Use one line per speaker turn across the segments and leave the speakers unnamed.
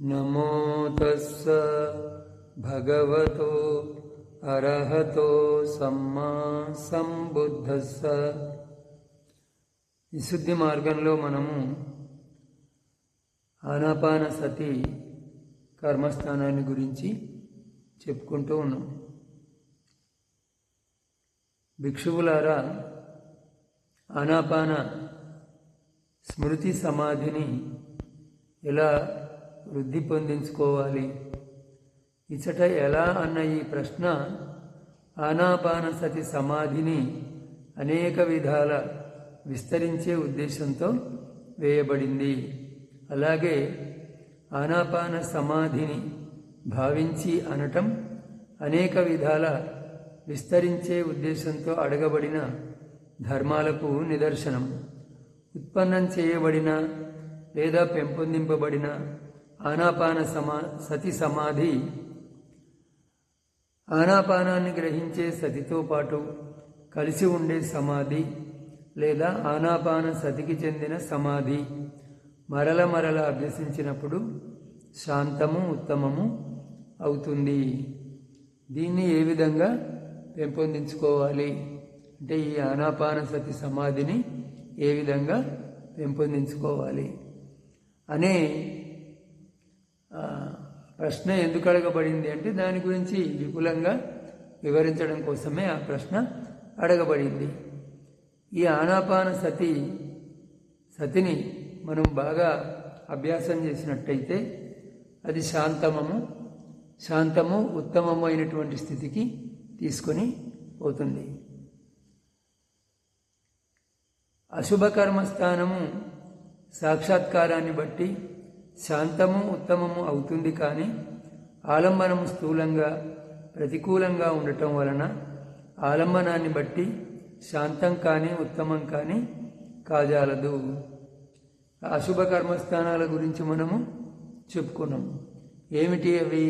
నమో తస్స భగవతో అర్హతో సమ్మా సంబుద్ధస్స. విశుద్ధి మార్గంలో మనము ఆనాపాన సతి కర్మస్థానాన్ని గురించి చెప్పుకుంటూ ఉన్నాం. భిక్షువులారా ఆనాపాన స్మృతి సమాధిని ఎలా వృద్ధి పొందించుకోవాలి. ఇచ్చట ఎలా అన్న ఈ ప్రశ్న ఆనాపాన సతి సమాధిని అనేక విధాల విస్తరించే ఉద్దేశంతో వేయబడింది. అలాగే ఆనాపాన సమాధిని భావించి అనటం అనేక విధాల విస్తరించే ఉద్దేశంతో అడగబడిన ధర్మాలకు నిదర్శనం. ఉత్పన్నం చేయబడిన లేదా పెంపొందింపబడిన ఆనాపాన సమా సతి సమాధి. ఆనాపానాన్ని గ్రహించే సతితో పాటు కలిసి ఉండే సమాధి లేదా ఆనాపాన సతికి చెందిన సమాధి మరల మరల అభ్యసించినప్పుడు శాంతము ఉత్తమము అవుతుంది. దీన్ని ఏ విధంగా పెంపొందించుకోవాలి? అంటే ఈ ఆనాపాన సతి సమాధిని ఏ విధంగా పెంపొందించుకోవాలి? అనే ప్రశ్న ఎందుకు అడగబడింది అంటే దాని గురించి విపులంగా వివరించడం కోసమే ఆ ప్రశ్న అడగబడింది. ఈ ఆనాపాన సతి సతిని మనం బాగా అభ్యాసం చేసినట్టయితే అది శాంతమము శాంతము ఉత్తమము అయినటువంటి స్థితికి తీసుకొని పోతుంది. అశుభ కర్మస్థానము సాక్షాత్కారాన్ని బట్టి శాంతము ఉత్తమము అవుతుంది కానీ ఆలంబనము స్థూలంగా ప్రతికూలంగా ఉండటం వలన ఆలంబనాన్ని బట్టి శాంతం కానీ ఉత్తమం కానీ కాజాలదు. అశుభ కర్మస్థానాల గురించి మనము చెప్పుకున్నాం. ఏమిటి అవి?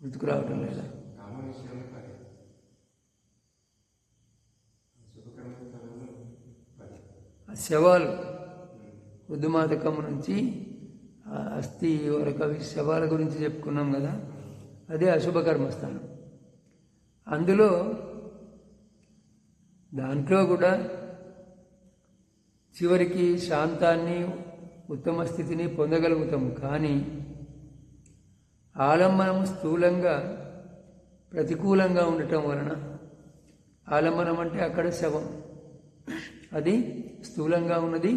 గుర్తుకు రావటం లేదా ఆ శవాలు. రుద్దుమాతకము నుంచి అస్థి వరకు అవి శవాల గురించి చెప్పుకున్నాం కదా అదే అశుభ కర్మస్థానం అందులో దాంట్లో కూడా చివరికి శాంతాన్ని ఉత్తమ స్థితిని పొందగలుగుతాము. కానీ ఆలంబనం స్థూలంగా ప్రతికూలంగా ఉండటం వలన ఆలంబనం అంటే అక్కడ శవం. అది స్థూలంగా ఉన్నది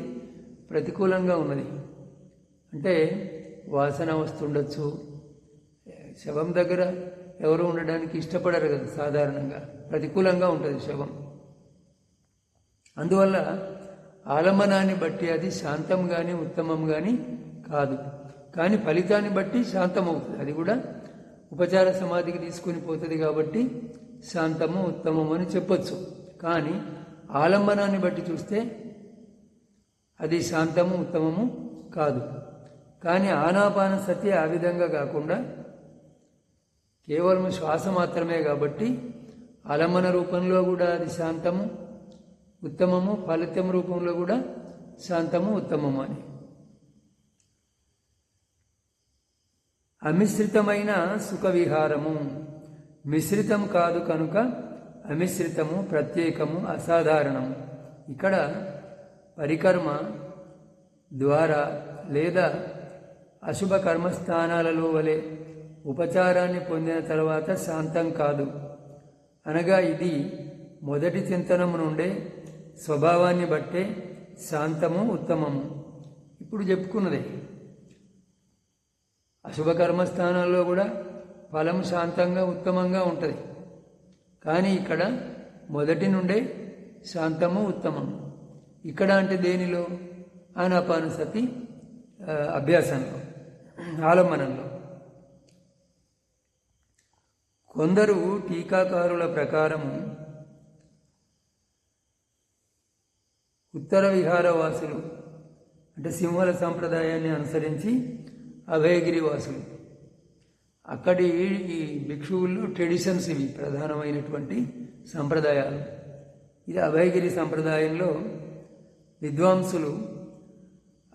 ప్రతికూలంగా ఉన్నది. అంటే వాసన వస్తుండొచ్చు. శవం దగ్గర ఎవరు ఉండడానికి ఇష్టపడరు కదా సాధారణంగా. ప్రతికూలంగా ఉంటుంది శవం. అందువల్ల ఆలంబనాన్ని బట్టి అది శాంతం కానీ ఉత్తమం కానీ కాదు. కానీ ఫలితాన్ని బట్టి శాంతం అవుతుంది అది కూడా ఉపచార సమాధికి తీసుకుని పోతుంది కాబట్టి శాంతము ఉత్తమము అని చెప్పొచ్చు. కానీ ఆలంబనాన్ని బట్టి చూస్తే అది శాంతము ఉత్తమము కాదు. కానీ ఆనాపాన సతి ఆ విధంగా కాకుండా కేవలం శ్వాస మాత్రమే కాబట్టి అలమన రూపంలో కూడా అది శాంతము ఉత్తమము ఫలితం రూపంలో కూడా శాంతము ఉత్తమము అని. అమిశ్రితమైన సుఖ విహారము మిశ్రితం కాదు కనుక అమిశ్రితము ప్రత్యేకము అసాధారణము. ఇక్కడ పరికర్మ ద్వారా లేదా అశుభ కర్మస్థానాలలో వలె ఉపచారాన్ని పొందిన తర్వాత శాంతం కాదు. అనగా ఇది మొదటి చింతనము నుండే స్వభావాన్ని బట్టే శాంతము ఉత్తమము. ఇప్పుడు చెప్పుకున్నదే. అశుభ కర్మస్థానాల్లో కూడా ఫలం శాంతంగా ఉత్తమంగా ఉంటుంది. కానీ ఇక్కడ మొదటి నుండే శాంతము ఉత్తమము. ఇక్కడ అంటే దేనిలో? ఆనాపానుసతి అభ్యాసంలో ఆలంబనంలో. కొందరు టీకాకారుల ప్రకారము ఉత్తర విహారవాసులు అంటే సింహల సంప్రదాయాన్ని అనుసరించి అభయగిరి వాసులు అక్కడి ఈ భిక్షువుల్లో ట్రెడిషన్స్ ఇవి ప్రధానమైనటువంటి సంప్రదాయాలు. ఇది అభయగిరి సంప్రదాయంలో విద్వాంసులు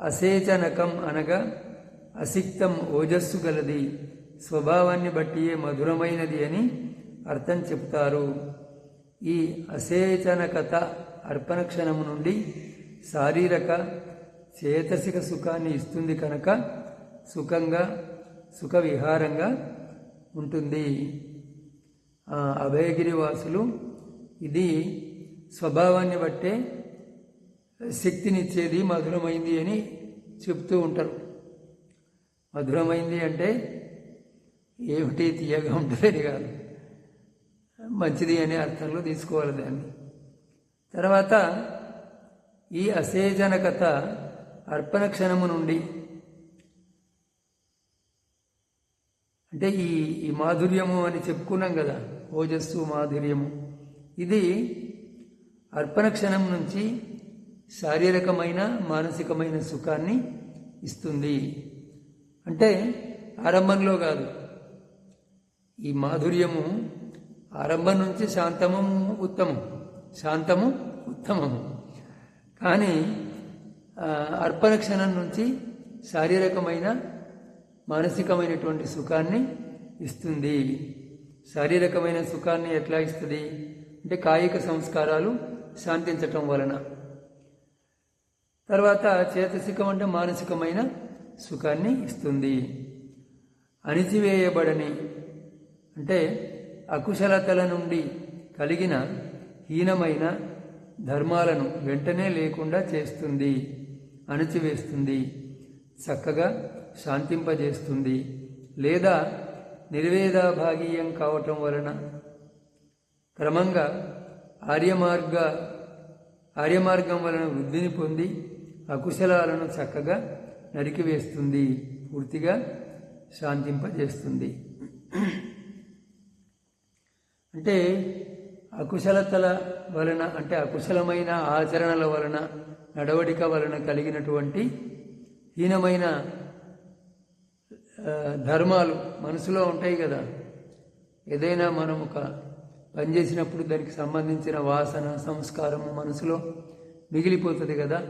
అసేచనకం అనగా అసిక్తం ఓజస్సు గలది. స్వభావాన్ని బట్టియే మధురమైనది అని అర్థం చెప్తారు. ఈ అసేచనకత అర్పణ క్షణము నుండి శారీరక చేతసిక సుఖాన్ని ఇస్తుంది కనుక సుఖంగా సుఖ విహారంగా ఉంటుంది. ఆ అభయగిరి వాసులు ఇది స్వభావాన్ని బట్టే శక్తినిచ్చేది మధురమైంది అని చెప్తూ ఉంటారు. మధురమైంది అంటే ఏమిటి తీయగా ఉంటుంది కాదు మంచిది అనే అర్థంలో తీసుకోవాలి దాన్ని. తర్వాత ఈ అసేజనకత అర్పణ క్షణము నుండి అంటే ఈ ఈ మాధుర్యము అని చెప్పుకున్నాం కదా ఓజస్సు మాధుర్యము. ఇది అర్పణ క్షణం నుంచి శారీరకమైన మానసికమైన సుఖాన్ని ఇస్తుంది. అంటే ఆరంభంలో కాదు. ఈ మాధుర్యము ఆరంభం నుంచి శాంతము ఉత్తమం శాంతము ఉత్తమము. కానీ అర్పణ క్షణం నుంచి శారీరకమైన మానసికమైనటువంటి సుఖాన్ని ఇస్తుంది. శారీరకమైన సుఖాన్ని ఎట్లా ఇస్తుంది? అంటే కాయిక సంస్కారాలు శాంతించటం వలన. తర్వాత చేతసికం అంటే మానసికమైన సుఖాన్ని ఇస్తుంది. అణిచివేయబడని అంటే అకుశలతల నుండి కలిగిన హీనమైన ధర్మాలను వెంటనే లేకుండా చేస్తుంది అణచివేస్తుంది చక్కగా శాంతింపజేస్తుంది లేదా నిర్వేదాభాగీయం కావటం వలన క్రమంగా ఆర్యమార్గ ఆర్యమార్గం వలన వృద్ధిని పొంది అకుశలాలను చక్కగా నరికివేస్తుంది పూర్తిగా శాంతింపజేస్తుంది. అంటే అకుశలతల వలన అంటే అకుశలమైన ఆచరణల వలన నడవడిక వలన కలిగినటువంటి హీనమైన ధర్మాలు మనసులో ఉంటాయి కదా. ఏదైనా మనం ఒక పని చేసినప్పుడు దానికి సంబంధించిన వాసన సంస్కారము మనసులో మిగిలిపోతుంది కదా.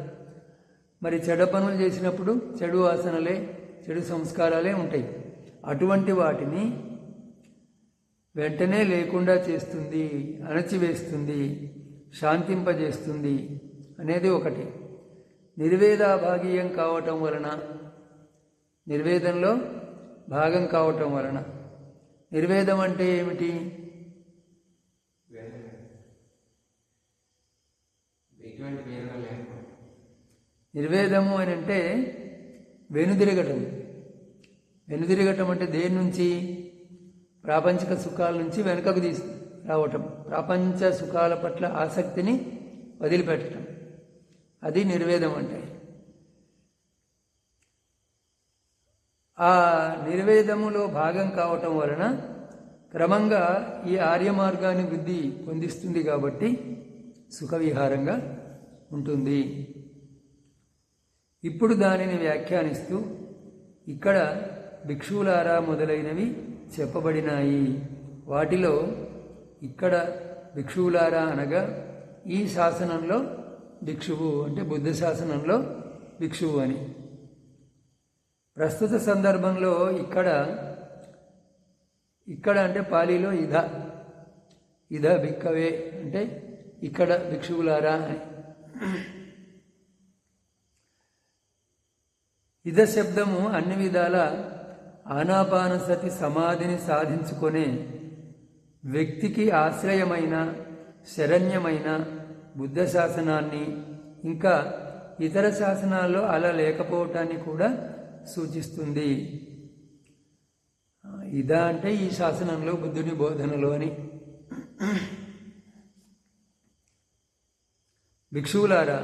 మరి చెడ పనులు చేసినప్పుడు చెడు వాసనలే చెడు సంస్కారాలే ఉంటాయి. అటువంటి వాటిని వెంటనే లేకుండా చేస్తుంది అణచివేస్తుంది శాంతింపజేస్తుంది అనేది ఒకటి. నిర్వేదాభాగీయం కావటం వలన నిర్వేదంలో భాగం కావటం వలన నిర్వేదం అంటే ఏమిటి? నిర్వేదము అని అంటే వెనుదిరగటం. వెనుదిరగటం అంటే దేని నుంచి? ప్రాపంచిక సుఖాల నుంచి వెనుకకు తీసు రావటం. ప్రపంచ సుఖాల పట్ల ఆసక్తిని వదిలిపెట్టడం అది నిర్వేదం అంటే. ఆ నిర్వేదములో భాగం కావటం వలన క్రమంగా ఈ ఆర్య మార్గాన్ని వృద్ధి పొందిస్తుంది కాబట్టి సుఖవిహారంగా ఉంటుంది. ఇప్పుడు దానిని వ్యాఖ్యానిస్తూ ఇక్కడ భిక్షువులారా మొదలైనవి చెప్పబడినాయి. వాటిలో ఇక్కడ భిక్షువులారా అనగా ఈ శాసనంలో భిక్షువు అంటే బుద్ధ శాసనంలో భిక్షువు అని. ప్రస్తుత సందర్భంలో ఇక్కడ ఇక్కడ అంటే పాలీలో ఇధ ఇధ భిక్కవే అంటే ఇక్కడ భిక్షువులారా అని. ఇద శబ్దము అన్ని విధాల ఆనాపానసతి సమాధిని సాధించుకునే వ్యక్తికి ఆశ్రయమైన శరణ్యమైన బుద్ధ శాసనాన్ని ఇంకా ఇతర శాసనాల్లో అలా లేకపోవటాన్ని కూడా సూచిస్తుంది. ఇదా అంటే ఈ శాసనంలో బుద్ధుని బోధనలోని భిక్షువులారా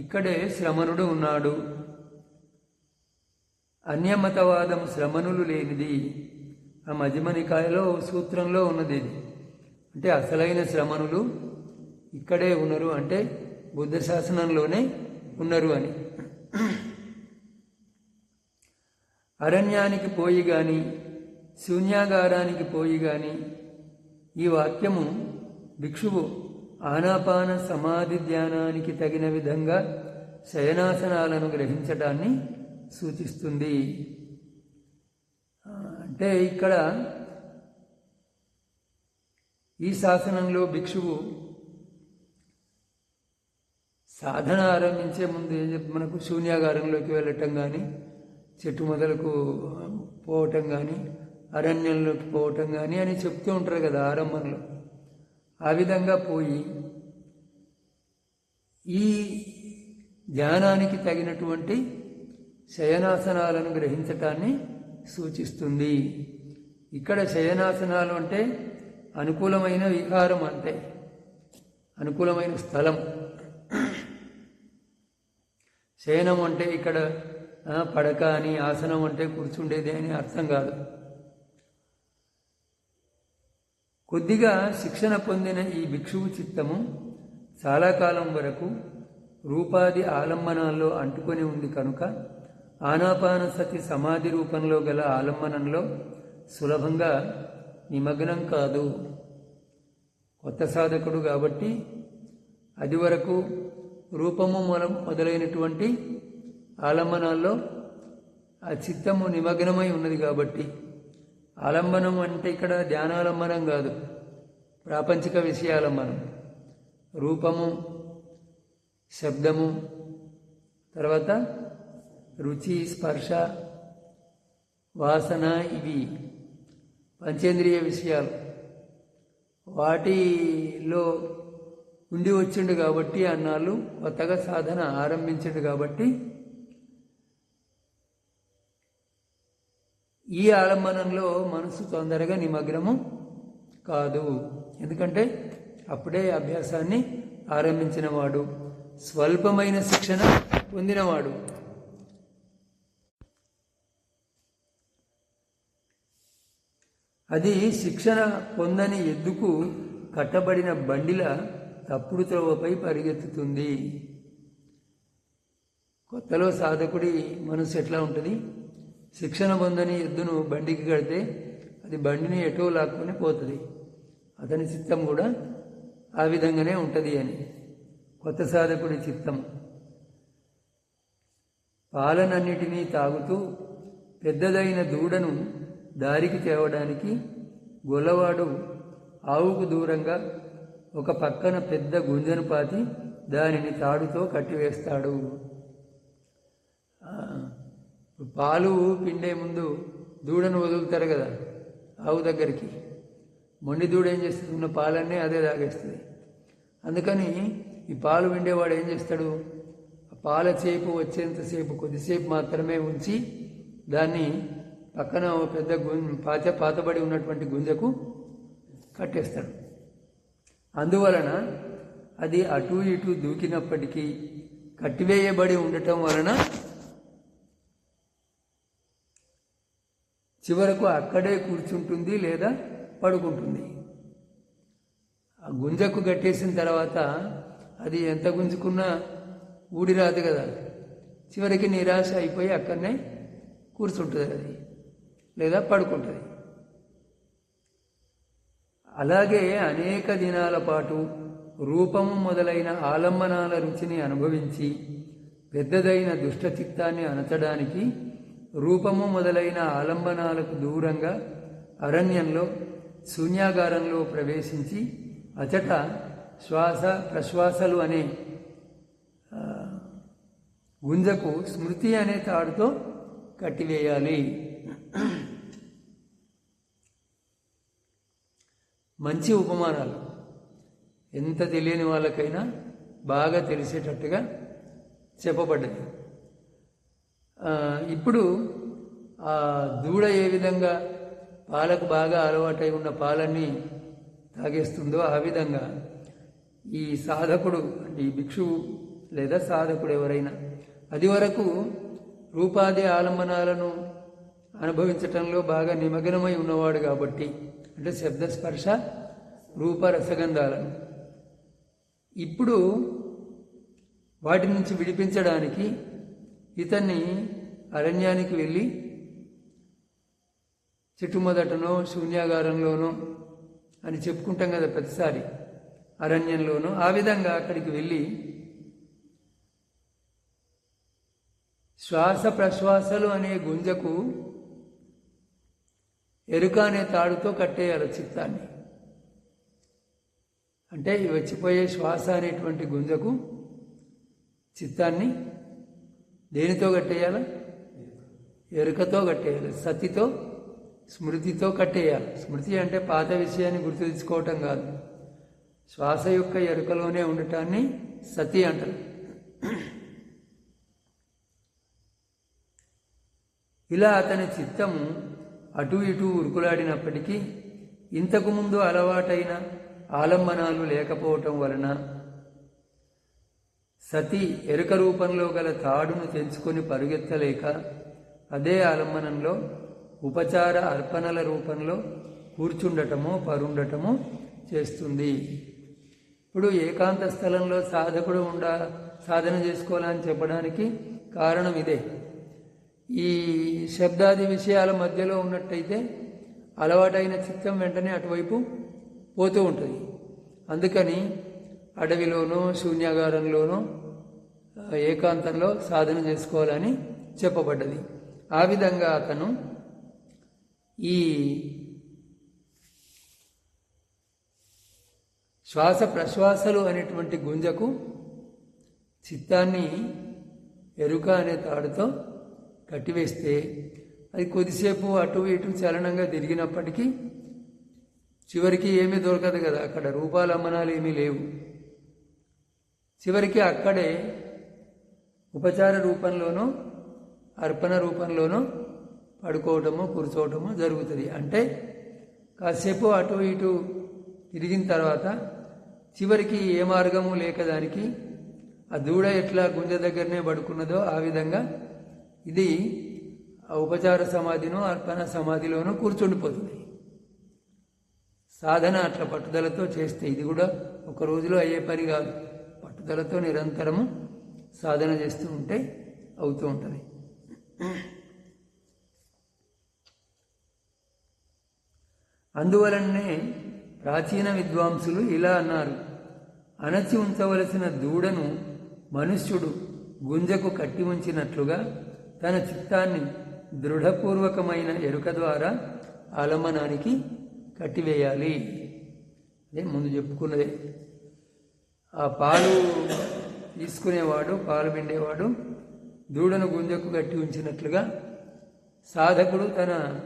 ఇక్కడే శ్రమణుడు ఉన్నాడు. అన్యమతవాదం శ్రమణులు లేనిది. ఆ మధ్యమనికాయలో సూత్రంలో ఉన్నది ఇది. అంటే అసలైన శ్రమణులు ఇక్కడే ఉన్నారు అంటే బుద్ధ శాసనంలోనే ఉన్నారు అని. అరణ్యానికి పోయి గాని శూన్యాగారానికి పోయి గాని ఈ వాక్యము భిక్షువు ఆనాపాన సమాధి ధ్యానానికి తగిన విధంగా శయనాసనాలను గ్రహించటాన్ని సూచిస్తుంది. అంటే ఇక్కడ ఈ శాసనంలో భిక్షువు సాధన ఆరంభించే ముందు ఏం చెప్పి మనకు శూన్యాగారంలోకి వెళ్ళటం కానీ చెట్టు మొదలకు పోవటం కానీ అరణ్యంలోకి పోవటం కానీ అని చెప్తూ ఉంటారు కదా ఆరంభంలో. ఆ విధంగా పోయి ఈ ధ్యానానికి తగినటువంటి శయనాసనాలను గ్రహించటాన్ని సూచిస్తుంది. ఇక్కడ శయనాసనాలు అంటే అనుకూలమైన విహారం అంటే అనుకూలమైన స్థలం. శయనం అంటే ఇక్కడ పడక అని ఆసనం అంటే కూర్చుండేది అని అర్థం కాదు. కొద్దిగా శిక్షణ పొందిన ఈ భిక్షువు చిత్తము చాలా కాలం వరకు రూపాది ఆలంబనాల్లో అంటుకొని ఉంది కనుక ఆనాపాన సతి సమాధి రూపంలో గల ఆలంబనంలో సులభంగా నిమగ్నం కాదు. కొత్త సాధకుడు కాబట్టి అది వరకు రూపము మొల- మొదలైనటువంటి ఆలంబనాల్లో ఆ చిత్తము నిమగ్నమై ఉన్నది కాబట్టి ఆలంబనం అంటే ఇక్కడ ధ్యానాలంబనం కాదు ప్రాపంచిక విషయాలంబనం. రూపము శబ్దము తర్వాత రుచి స్పర్శ వాసన ఇవి పంచేంద్రియ విషయాలు. వాటిలో ఉండి వచ్చిండు కాబట్టి అన్నాళ్ళు కొత్తగా సాధన ఆరంభించడు కాబట్టి ఈ ఆలంబనంలో మనసు తొందరగా నిమగ్నము కాదు. ఎందుకంటే అప్పుడే అభ్యాసాన్ని ఆరంభించినవాడు స్వల్పమైన శిక్షణ పొందినవాడు. అది శిక్షణ పొందని ఎద్దుకు కట్టబడిన బండిల తప్పుడు త్రోవపై పరిగెత్తుతుంది. కొత్తలో సాధకుడి మనసు ఎట్లా ఉంటుంది? శిక్షణ పొందని ఎద్దును బండికి కడితే అది బండిని ఎటో లాక్కొని పోతుంది. అతని చిత్తం కూడా ఆ విధంగానే ఉంటుంది అని. కొత్త సాధకుడి చిత్తం. పాలనన్నిటినీ తాగుతూ పెద్దదైన దూడను దారికి తేవడానికి గొల్లవాడు ఆవుకు దూరంగా ఒక పక్కన పెద్ద గుంజను పాతి దానిని తాడుతో కట్టివేస్తాడు. పాలు పిండే ముందు దూడను వదులుతారు కదా ఆవు దగ్గరికి. మొండి దూడ ఏం చేస్తుంది? ఉన్న పాలన్నీ అదే తాగేస్తుంది. అందుకని ఈ పాలు పిండేవాడు ఏం చేస్తాడు? పాల చేపు వచ్చేంతసేపు కొద్దిసేపు మాత్రమే ఉంచి దాన్ని పక్కన ఒక పెద్ద పాత పాతబడి ఉన్నటువంటి గుంజకు కట్టేస్తాడు అందువలన అది అటు ఇటు దూకినప్పటికీ కట్టివేయబడి ఉండటం వలన చివరకు అక్కడే కూర్చుంటుంది లేదా పడుకుంటుంది. ఆ గుంజకు కట్టేసిన తర్వాత అది ఎంత గుంజుకున్నా ఊడి రాదు కదా. చివరికి నిరాశ అయిపోయి అక్కడనే కూర్చుంటుంది అది. లేదా పడుకుంటుంది. అలాగే అనేక దినాల పాటు రూపము మొదలైన ఆలంబనాల రుచిని అనుభవించి పెద్దదైన దుష్టచిత్తాన్ని అనచడానికి రూపము మొదలైన ఆలంబనాలకు దూరంగా అరణ్యంలో శూన్యాగారంలో ప్రవేశించి అచట శ్వాస ప్రశ్వాసలు అనే గుంజకు స్మృతి అనే తాడుతో కట్టివేయాలి. మంచి ఉపమానాలు. ఎంత తెలియని వాళ్ళకైనా బాగా తెలిసేటట్టుగా చెప్పబడ్డది ఇప్పుడు ఆ దూడ ఏ విధంగా పాలకు బాగా అలవాటై ఉన్న పాలన్నీ తాగేస్తుందో ఆ విధంగా ఈ సాధకుడు ఈ భిక్షువు లేదా సాధకుడు ఎవరైనా అది వరకు రూపాది ఆలంబనాలను అనుభవించటంలో బాగా నిమగ్నమై ఉన్నవాడు కాబట్టి అంటే శబ్ద రూపరసగంధాలను రూప ఇప్పుడు వాటి నుంచి విడిపించడానికి ఇతన్ని అరణ్యానికి వెళ్ళి చెట్టు మొదటనో శూన్యాగారంలోనో అని చెప్పుకుంటాం కదా ప్రతిసారి అరణ్యంలోనూ. ఆ విధంగా అక్కడికి వెళ్ళి శ్వాస ప్రశ్వాసలు అనే గుంజకు ఎరుక అనే తాడుతో కట్టేయాలి చిత్తాన్ని. అంటే ఈ వచ్చిపోయే శ్వాస అనేటువంటి గుంజకు చిత్తాన్ని దేనితో కట్టేయాలి? ఎరుకతో కట్టేయాలి. సతితో స్మృతితో కట్టేయాలి. స్మృతి అంటే పాత విషయాన్ని గుర్తు తెచ్చుకోవటం కాదు. శ్వాస యొక్క ఎరుకలోనే ఉండటాన్ని సతి అంటారు. ఇలా అతని చిత్తము అటు ఇటు ఉరుకులాడినప్పటికీ ఇంతకు ముందు అలవాటైన ఆలంబనాలు లేకపోవటం వలన సతి ఎరుక రూపంలో గల తాడును తెంచుకొని పరుగెత్తలేక అదే ఆలంబనంలో ఉపచార అర్పణల రూపంలో కూర్చుండటము పరుండటము చేస్తుంది. ఇప్పుడు ఏకాంత స్థలంలో సాధకుడు ఉండ సాధన చేసుకోవాలని చెప్పడానికి కారణం ఇదే. ఈ శబ్దాది విషయాల మధ్యలో ఉన్నట్టయితే అలవాటైన చిత్తం వెంటనే అటువైపు పోతూ ఉంటుంది. అందుకని అడవిలోనో శూన్యాగారంలోనో ఏకాంతంలో సాధన చేసుకోవాలని చెప్పబడ్డది. ఆ విధంగా అతను ఈ శ్వాస ప్రశ్వాసలు అనేటువంటి గుంజకు చిత్తాన్ని ఎరుక అనే తాడుతో కట్టివేస్తే అది కొద్దిసేపు అటు ఇటు చలనంగా తిరిగినప్పటికీ చివరికి ఏమీ దొరకదు కదా. అక్కడ రూపాలు అమ్మనాలు ఏమీ లేవు. చివరికి అక్కడే ఉపచార రూపంలోనో అర్పణ రూపంలోనో పడుకోవటము కూర్చోవటము జరుగుతుంది. అంటే కాసేపు అటు ఇటు తిరిగిన తర్వాత చివరికి ఏ మార్గము లేక దానికి ఆ దూడ ఎట్లా గుంజ దగ్గరనే పడుకున్నదో ఆ విధంగా ఇది ఉపచార సమాధినో అర్పణ సమాధిలోనో కూర్చుండిపోతుంది. సాధన అట్లా పట్టుదలతో చేస్తే ఇది కూడా ఒక రోజులో అయ్యే పని కాదు. పట్టుదలతో నిరంతరము సాధన చేస్తూ ఉంటే అవుతూ ఉంటుంది. అందువలనే ప్రాచీన విద్వాంసులు ఇలా అన్నారు. అణచి ఉంచవలసిన దూడను మనుష్యుడు గుంజకు కట్టి ఉంచినట్లుగా తన చిత్తాన్ని దృఢపూర్వకమైన ఎరుక ద్వారా ఆలంబనానికి కట్టివేయాలి. అదే ముందు చెప్పుకున్నదే. ఆ పాలు తీసుకునేవాడు పాలు పిండేవాడు దూడను గుంజకు కట్టి ఉంచినట్లుగా సాధకుడు తన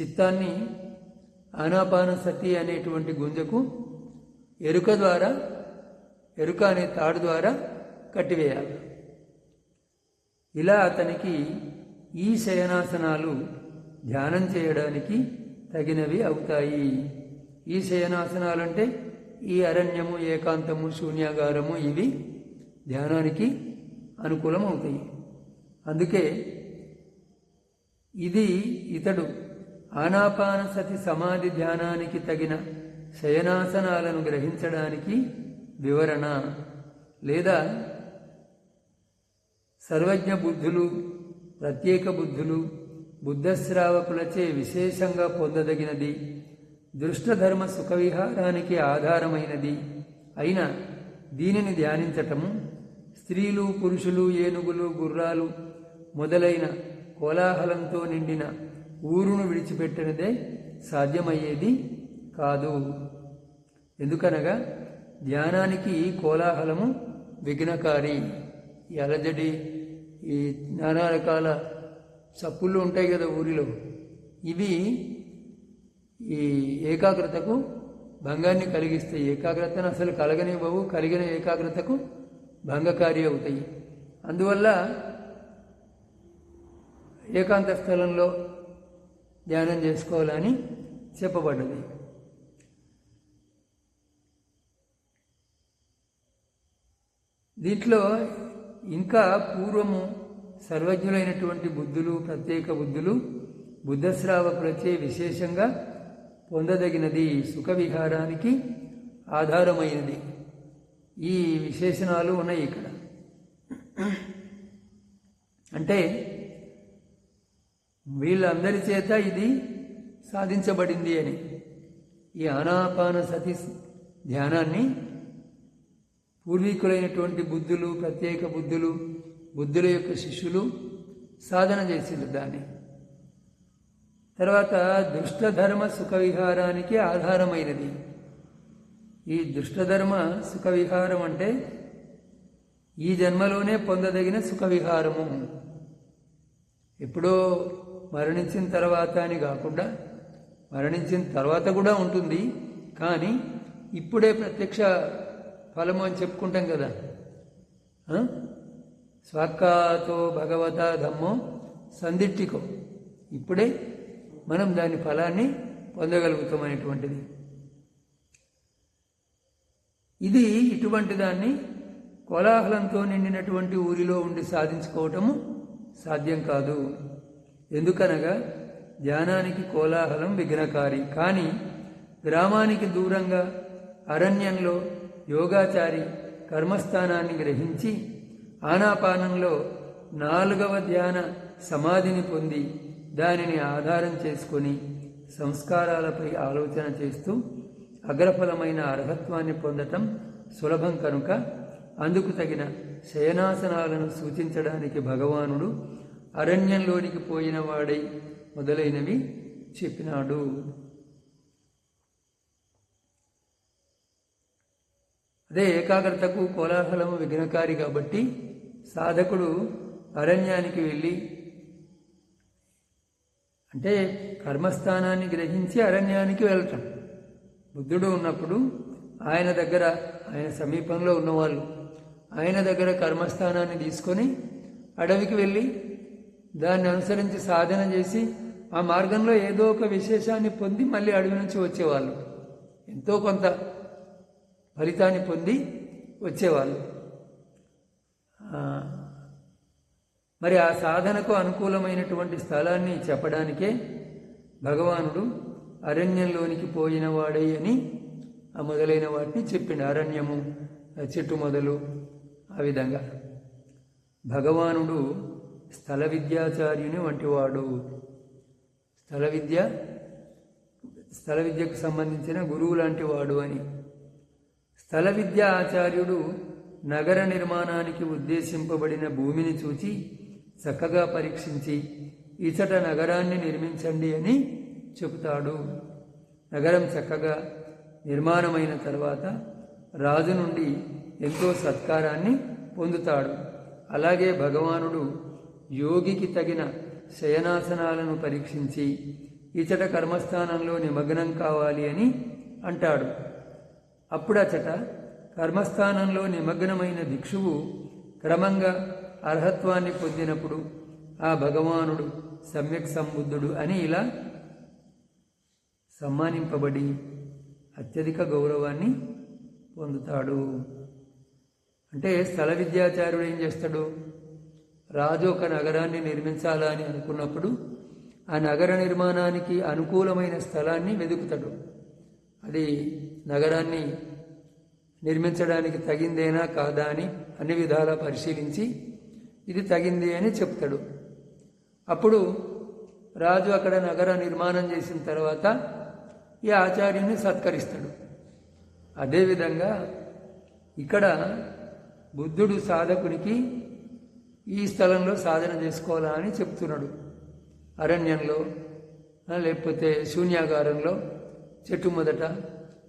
చిత్తాన్ని ఆనాపాన సతి అనేటువంటి గుంజకు ఎరుక ద్వారా ఎరుక అనే తాడు ద్వారా కట్టివేయాలి. ఇలా అతనికి ఈ శయనాసనాలు ధ్యానం చేయడానికి తగినవి అవుతాయి. ఈ శయనాసనాలంటే ఈ అరణ్యము ఏకాంతము శూన్యాగారము ఇవి ధ్యానానికి అనుకూలం అవుతాయి అందుకే ఇది ఇతడు ఆనాపాన సతి సమాధి ధ్యానానికి తగిన శయనాసనాలను గ్రహించడానికి వివరణ లేదా సర్వజ్ఞ బుద్ధులు ప్రత్యేక బుద్ధులు బుద్ధశ్రావకులచే విశేషంగా పొందదగినది దృష్టధర్మ సుఖవిహారానికి ఆధారమైనది అయిన దీనిని ధ్యానించటము స్త్రీలు పురుషులు ఏనుగులు గుర్రాలు మొదలైన కోలాహలంతో నిండిన ఊరును విడిచిపెట్టినదే సాధ్యమయ్యేది కాదు. ఎందుకనగా ధ్యానానికి కోలాహలము విఘ్నకారి. ఈ అలజడి ఈ నానా రకాల చప్పుళ్ళు ఉంటాయి కదా ఊరిలో. ఇవి ఈ ఏకాగ్రతకు భంగాన్ని కలిగిస్తాయి. ఏకాగ్రతను అసలు కలగనివ్వవు కలిగిన ఏకాగ్రతకు భంగకారి అవుతాయి. అందువల్ల ఏకాంత స్థలంలో ధ్యానం చేసుకోవాలని చెప్పబడ్డది. దీంట్లో ఇంకా పూర్వము సర్వజ్ఞులైనటువంటి బుద్ధులు ప్రత్యేక బుద్ధులు బుద్ధశ్రావకులచే విశేషంగా పొందదగినది సుఖ విహారానికి ఆధారమైనది. ఈ విశేషణాలు ఉన్నాయి ఇక్కడ. అంటే వీళ్ళందరి చేత ఇది సాధించబడింది అని. ఈ ఆనాపాన సతి ధ్యానాన్ని పూర్వీకులైనటువంటి బుద్ధులు ప్రత్యేక బుద్ధులు బుద్ధుల యొక్క శిష్యులు సాధన చేసిండ్రు దాన్ని. తర్వాత దుష్టధర్మ సుఖ విహారానికి ఆధారమైనది. ఈ దుష్టధర్మ సుఖ విహారం అంటే ఈ జన్మలోనే పొందదగిన సుఖ విహారము ఎప్పుడో మరణించిన తర్వాత అని కాకుండా మరణించిన తర్వాత కూడా ఉంటుంది. కానీ ఇప్పుడే ప్రత్యక్ష ఫలము అని చెప్పుకుంటాం కదా. ఆ? భగవత ధమ్మో సందిట్టికో. ఇప్పుడే మనం దాని ఫలాన్ని పొందగలుగుతాం అనేటువంటిది ఇది ఇటువంటి దాన్ని కోలాహలంతో నిండినటువంటి ఊరిలో ఉండి సాధించుకోవటము సాధ్యం కాదు. ఎందుకనగా ధ్యానానికి కోలాహలం విఘ్నకారి. కానీ గ్రామానికి దూరంగా అరణ్యంలో యోగాచారి కర్మస్థానాన్ని గ్రహించి ఆనాపానంలో నాలుగవ ధ్యాన సమాధిని పొంది దానిని ఆధారం చేసుకొని సంస్కారాలపై ఆలోచన చేస్తూ అగ్రఫలమైన అర్హత్వాన్ని పొందటం సులభం కనుక అందుకు తగిన శయనాసనాలను సూచించడానికి భగవానుడు అరణ్యంలోనికి పోయిన వాడై మొదలైనవి చెప్పినాడు. అదే ఏకాగ్రతకు కోలాహలము విఘ్నకారి కాబట్టి సాధకుడు అరణ్యానికి వెళ్ళి అంటే కర్మస్థానాన్ని గ్రహించి అరణ్యానికి వెళ్ళటం బుద్ధుడు ఉన్నప్పుడు ఆయన దగ్గర ఆయన సమీపంలో ఉన్నవాళ్ళు ఆయన దగ్గర కర్మస్థానాన్ని తీసుకొని అడవికి వెళ్ళి దాన్ని అనుసరించి సాధన చేసి ఆ మార్గంలో ఏదో ఒక విశేషాన్ని పొంది మళ్ళీ అడవి నుంచి వచ్చేవాళ్ళు. ఎంతో కొంత ఫలితాన్ని పొంది వచ్చేవాళ్ళు. మరి ఆ సాధనకు అనుకూలమైనటువంటి స్థలాన్ని చెప్పడానికే భగవానుడు అరణ్యంలోనికి పోయిన వాడే అని ఆ మొదలైన వాటిని చెప్పిండు. అరణ్యము చెట్టు మొదలు ఆ విధంగా. భగవానుడు స్థల విద్యాచార్యుని వంటివాడు. స్థల విద్య స్థల విద్యకు సంబంధించిన గురువు లాంటి వాడు అని. స్థల విద్యా ఆచార్యుడు నగర నిర్మాణానికి ఉద్దేశింపబడిన భూమిని చూచి చక్కగా పరీక్షించి ఇచట నగరాన్ని నిర్మించండి అని చెబుతాడు. నగరం చక్కగా నిర్మాణమైన తర్వాత రాజు నుండి ఎంతో సత్కారాన్ని పొందుతాడు. అలాగే భగవానుడు యోగికి తగిన శయనాసనాలను పరీక్షించి ఇచట కర్మస్థానంలో నిమగ్నం కావాలి అని అంటాడు. అప్పుడచట కర్మస్థానంలో నిమగ్నమైన భిక్షువు క్రమంగా అర్హత్వాన్ని పొందినప్పుడు ఆ భగవానుడు సమ్యక్ సంబుద్ధుడు అని ఇలా సమ్మానింపబడి అత్యధిక గౌరవాన్ని పొందుతాడు. అంటే స్థల విద్యాచార్యుడు ఏం చేస్తాడు? రాజు ఒక నగరాన్ని నిర్మించాలా అని అనుకున్నప్పుడు ఆ నగర నిర్మాణానికి అనుకూలమైన స్థలాన్ని వెతుకుతాడు అది నగరాన్ని నిర్మించడానికి తగిందేనా కాదా అని అన్ని విధాలా పరిశీలించి ఇది తగింది అని చెప్తాడు. అప్పుడు రాజు అక్కడ నగర నిర్మాణం చేసిన తర్వాత ఈ ఆచార్యుని సత్కరిస్తాడు. అదేవిధంగా ఇక్కడ బుద్ధుడు సాధకునికి ఈ స్థలంలో సాధన చేసుకోవాలా అని చెప్తున్నాడు. అరణ్యంలో లేకపోతే శూన్యాగారంలో చెట్టు మొదట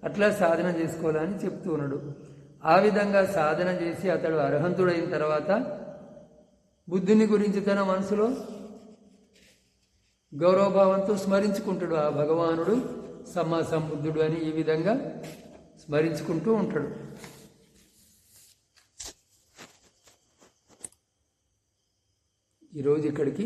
అట్లా సాధన చేసుకోవాలని చెప్తూ ఉన్నాడు. ఆ విధంగా సాధన చేసి అతడు అర్హంతుడైన తర్వాత బుద్ధుని గురించి తన మనసులో గౌరవభావంతో స్మరించుకుంటాడు. ఆ భగవానుడు సమ్మా సంబుద్ధుడు అని ఈ విధంగా స్మరించుకుంటూ ఉంటాడు. ఈరోజు ఇక్కడికి